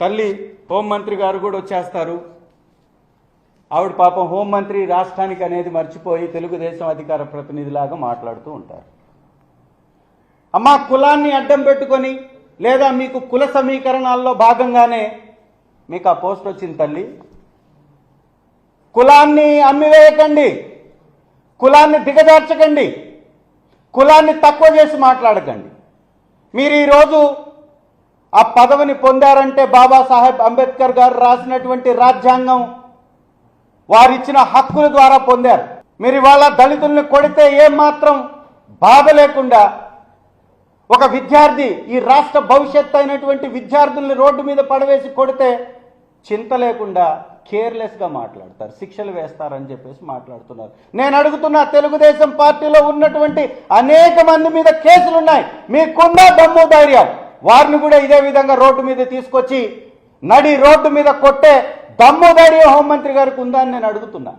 తల్లి హోంమంత్రి గారు కూడా వచ్చేస్తారు. ఆవిడ పాపం హోంమంత్రి రాష్ట్రానికి అనేది మర్చిపోయి తెలుగుదేశం అధికార ప్రతినిధిలాగా మాట్లాడుతూ ఉంటారు. అమ్మా కులాన్ని అడ్డం పెట్టుకొని లేదా మీకు కుల సమీకరణాల్లో భాగంగానే మీకు ఆ పోస్ట్ వచ్చింది తల్లి. కులాన్ని అమ్మివేయకండి. కులాన్ని దిగజార్చకండి. కులాన్ని తక్కువ చేసి మాట్లాడకండి. మీరు ఈరోజు ఆ పదవిని పొందారంటే బాబాసాహెబ్ అంబేద్కర్ గారు రాసినటువంటి రాజ్యాంగం వారిచ్చిన హక్కుల ద్వారా పొందారు. మీరు ఇవాళ దళితుల్ని కొడితే ఏమాత్రం బాధ లేకుండా ఒక విద్యార్థి ఈ రాష్ట్ర భవిష్యత్తు అయినటువంటి విద్యార్థుల్ని రోడ్డు మీద పడవేసి కొడితే చింత లేకుండా కేర్లెస్గా మాట్లాడతారు శిక్షలు వేస్తారని చెప్పేసి మాట్లాడుతున్నారు. నేను అడుగుతున్నా తెలుగుదేశం పార్టీలో ఉన్నటువంటి అనేక మంది మీద కేసులు ఉన్నాయి మీకున్న దమ్ము ధైర్యం. వారిని కూడా ఇదే విధంగా రోడ్డు మీద తీసుకొచ్చి నడి రోడ్డు మీద కొట్టే దమ్ము ధైర్యం హోంమంత్రి గారికి ఉందా అని నేను అడుగుతున్నా.